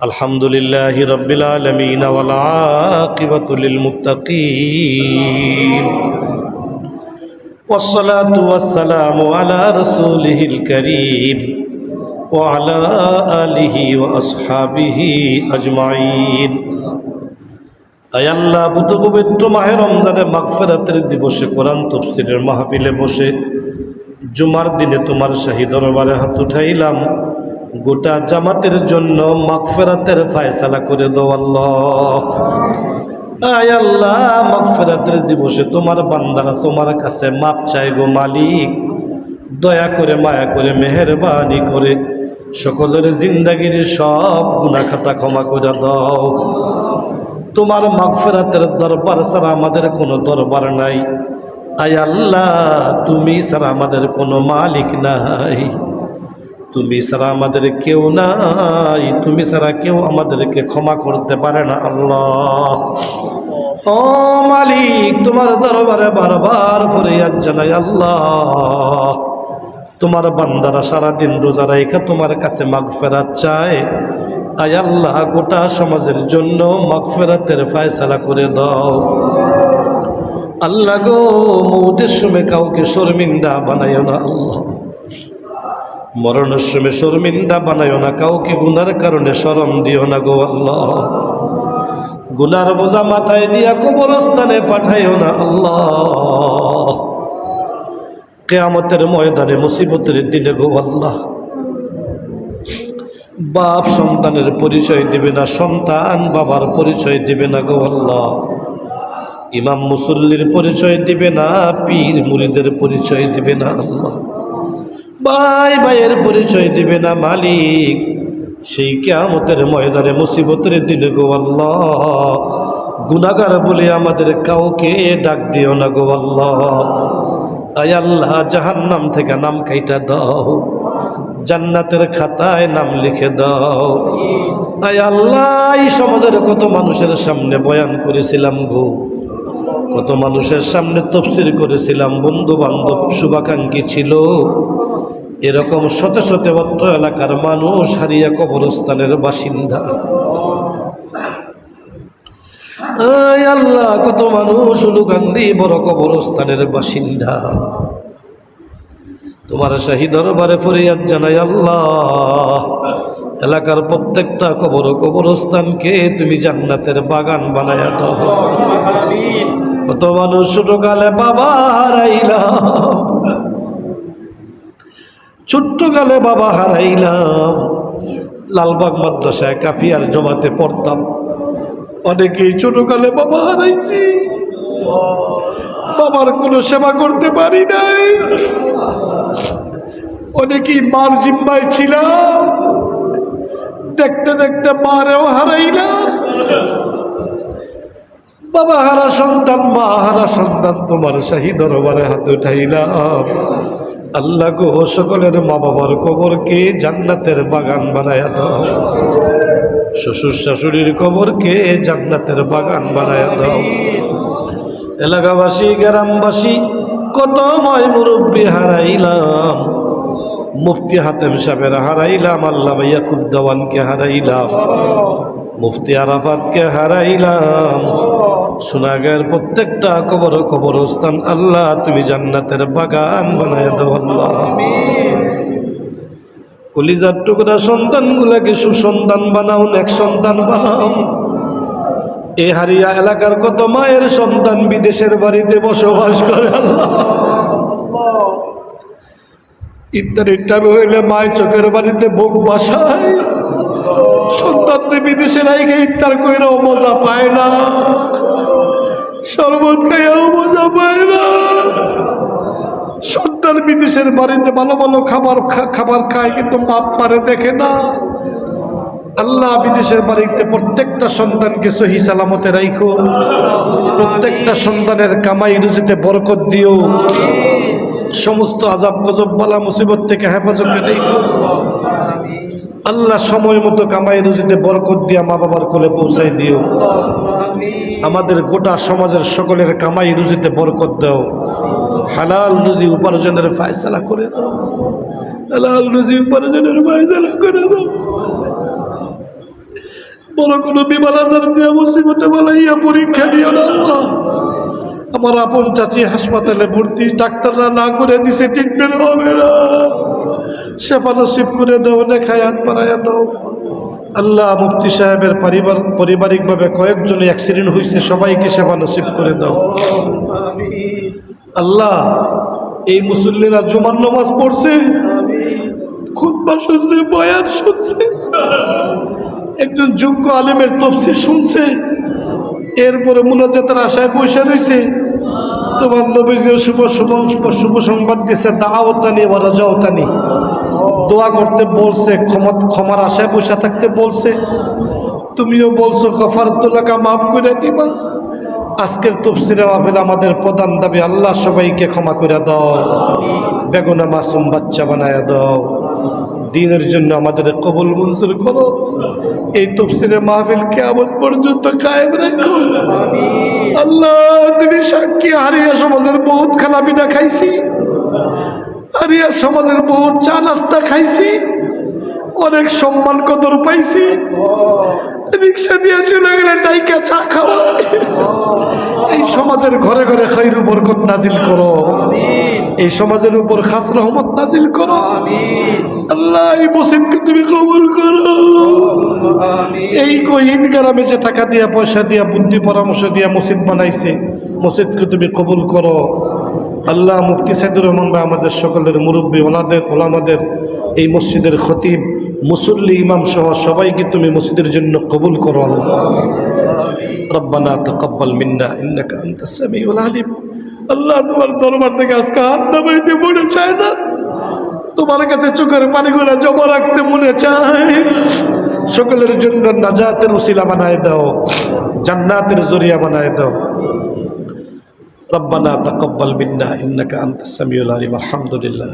الحمد لله رب العالمين والعاقبة للمتقين والصلاة والسلام على رسوله الكريم وعلى آله وأصحابه أجمعين আয় আল্লাহ বুধ পবিত্র মাহে রমজানের মাগফেরাতের দিবসে কোরআন তফসিরের মাহফিলে বসে জুমার দিনে তোমার শাহী দরবারে হাত উঠাইলাম গোটা জামাতের জন্য মাগফেরাতের ফায়সালা করে আল্লাহ। আয় আল্লাহ, মাগফেরাতের দিবসে তোমার বান্দারা তোমার কাছে মাপ চাই গো মালিক। দয়া করে, মায়া করে, মেহরবানি করে সকলের জিন্দাগির সব গুণাখাতা ক্ষমা করে দাও। তোমার মাগফেরাতের দরবার ছাড়া আমাদের কোনো দরবার নাই। আয় আল্লাহ, তুমি ছাড়া আমাদের কোনো মালিক নাই। তুমি ছাড়া আমাদের কেউ নাই, তুমি ছাড়া কেউ আমাদেরকে ক্ষমা করতে পারে না, আল্লাহ। ও মালিক, তোমার দরবারে বারবার ফরিয়াদ জানাই, আল্লাহ। তোমার বান্দারা সারাদিন রোজা রাইখা তোমার কাছে মাগফেরাত চায়। আয় আল্লাহ, গোটা সমাজের জন্য মাগফেরাতের ফায়সালা করে দাও। আল্লাহ গো, মৌতের সময় কাউকে শর্মিন্দা বানাইও না, আল্লাহ। মরণের সময় শর্মিন্দা বানাইও না, কাউকে গুনার কারণে শরম দিও না গো আল্লাহ। গুনার বোঝা মাথায় দিয়া কবরস্থানে পাঠাইও না আল্লাহ। কেয়ামতের ময়দানে মুসিবতের দিনে গো আল্লাহ। বাপ সন্তানের পরিচয় দিবে না, সন্তান বাবার পরিচয় দিবে না গো আল্লাহ। ইমাম মুসল্লির পরিচয় দিবে না, পীর মুরিদের পরিচয় দিবে না আল্লাহ। ভাই ভাইয়ের পরিচয় দিবে না মালিক। সেই কেয়ামতের ময়দানে মুসিবতের দিনে গো আল্লাহ। গুনাগার বলে আমাদের কাউকে ডাক দিও না গো আল্লাহ। আয় আল্লাহ, জাহান্নাম থেকে নাম কাইটা দাও। জান্নাতের খাতায় নাম লিখে দাও। আয় আল্লাহ সমাজের কত মানুষের সামনে বয়ান করেছিলাম গো। কত মানুষের সামনে তফসির করেছিলাম বন্ধু বান্ধব শুভাকাঙ্ক্ষী ছিল। এরকম শত শত অত্র এলাকার মানুষ হারিয়া কবরস্থানের বাসিন্দা। আল্লাহ কত মানুষ উলুকান্দি বড় কবরস্থানের বাসিন্দা। তোমার শাহী দরবারে ফরিয়াদ জানাই আল্লাহ এলাকার প্রত্যেকটা কবর কবরস্থানকে তুমি জান্নাতের বাগান বানায়া দাও। কত মানুষ ছোটকালে বাবা হারাইলাম ছোট্টকালে বাবা হারাইলাম। লালবাগ মাদ্রাসায় কাফিয়ার জমাতে পড়তাম। অনেকেই ছোটকালে বাবা হারাইছি। বাবার কোনো সেবা করতে পারি নাই। অনেকেই মার জিম্মায় ছিলাম। দেখতে দেখতে মারেও হারাইলাম। বাবা হারা সন্তান, মা হারা সন্তান, তোমার শাহী দরবারে হাত উঠাইলাম। আল্লাহ গো, সকলের মা বাবার কবরকে জান্নাতের বাগান বানায়া দাও। শ্বশুর শাশুড়ির কবরকে জান্নাতের বাগান বানায়া দাও। এলাকাবাসী, গ্রামবাসী, কত ময় মুরব্বী হারাইলাম। মুফতি হাতেম সাহেবের হারাইলাম, আল্লাহ ইয়াকুব দেওয়ানকে হারাইলাম। মুফতি আরাফাতকে হারাইলাম। সোনাগের প্রত্যেকটা কবর কবরস্থান আল্লাহ তুমি জান্নাতের বাগান বানায় দাও আল্লাহ। কলিজার টুকরা সন্তানগুলাকে সুসন্তান বানাও এক সন্তান বানাও। এ হারিয়া এলাকার কত মায়ের সন্তান বিদেশের বাড়িতে বসবাস করে আল্লাহ। ইফতারির টাইম হইলে মায়ের চোখের বাড়িতে বুক বাসায়। সন্তান বিদেশে রাইকে ইফতার কইরাও মজা পায় না। শরবত খাইয়াও মজা পায় না। সন্তান বিদেশের বাড়িতে ভালো ভালো খাবার খাবার খায়, কিন্তু বাপ মারে দেখে না। আল্লাহ বিদেশের বাড়িতে প্রত্যেকটা সন্তানকে সহি সালামতে রাইখো। প্রত্যেকটা সন্তানের কামাই রুজিতে বরকত দিও। সমস্ত আজাব গজব বালা মুসিবত থেকে হেফাজতে রাইখো। আল্লাহ সময় মতো কামাই রুজিতে বরকত দিয়া মা বাবার কোলে পৌঁছাই দিও। আমাদের গোটা সমাজের সকলের কামাই রুজিতে বরকত দাও। হালাল রুজি উপার্জনের ফায়সালা করে দাও। হালাল রুজি উপার্জনের ফায়সালা করে দাও। বড় কোনো বিমান আজার দিয়ে মুসিবতে বলাইয়া পরীক্ষা নিও না আল্লাহ। আমার আপন চাচি হাসপাতালে ভর্তি, ডাক্তাররা না করে দিছে ট্রিটমেন্ট হবে না। সেবা নসিব করে দাও লেখায়াত পারাইয়া দাও। আল্লাহ মুফতি সাহেবের পরিবার পারিবারিকভাবে কয়েকজনে অ্যাক্সিডেন্ট হয়েছে সবাইকে সেবা নসিব করে দাও। আল্লাহ, এই মুসল্লিরা জুমার নামাজ পড়ছে, খুতবা শুনছে, বয়ান শুনছে। একজন যোগ্য আলেমের তফসির শুনছে, এরপরে মুনাজাতের আশায় পয়সা রয়েছে তোমার নবীজির শুভ শুভ শুভ সংবাদ দিয়েছে দাওতানি ওরা রাজাওতানি দোয়া করতে বলছে, ক্ষমা ক্ষমার আশায় বসে থাকতে বলছে। তুমিও বলছো কফার তোলাকা মাফ করে দিবা। আজকের তফসিরে মাহফিল আমাদের প্রধান দাবি, আল্লাহ সবাইকে ক্ষমা করে দাও। বেগুনা মাসুম বাচ্চা বানায় দাও। দিনের জন্য আমাদের কবুল মঞ্জুর করো। এই তফসিরে মাহফিল কেমন পর্যন্ত কায়েম রাখো। আল্লাহ, তুমি সাক্ষী হারিয়া সমাজের বহুত খানা পিনা খাইছি। হারিয়া সমাজের বহুত চা নাস্তা খাইছি অনেক সম্মান কদর পাইছি। রিক্সা দিয়ে চলে গেলে ডাইকা চা খাওয়া এই সমাজের ঘরে ঘরে খৈরু বরকত নাজিল করো। এই সমাজের উপর খাস রহমত নাজিল করো। আল্লাহ এই মসজিদকে তুমি কবুল করো। এই কহিন গ্রামে যে টাকা দিয়া পয়সা দিয়া বুদ্ধি পরামর্শ দিয়া মসজিদ বানাইছে মসজিদকে তুমি কবুল করো। আল্লাহ মুফতি সাইদুর রহমান বা আমাদের সকলের মুরব্বী, ওলাদের, ওলামাদের এই মসজিদের খতিব, মুসল্লি, ইমাম সহ সবাইকে তুমি মসজিদের জন্য কবুল করো আল্লাহ। রব্বানা তকব্বাল মিন্না, ইন্নাকা আনতাস সামিউল আলিম। আল্লাহ তোমার দরবার থেকে আজকে হাত দাবাইতে মনে চায় না। তোমার কাছে চোখের পানিগুলো জমা রাখতে মনে চায়। সকলের জন্য নাজাতের উসিলা বানায় দাও, জান্নাতের জরিয়া বানায় দাও। ربنا تقبل منا إنك أنت السميع العليم. الحمد لله.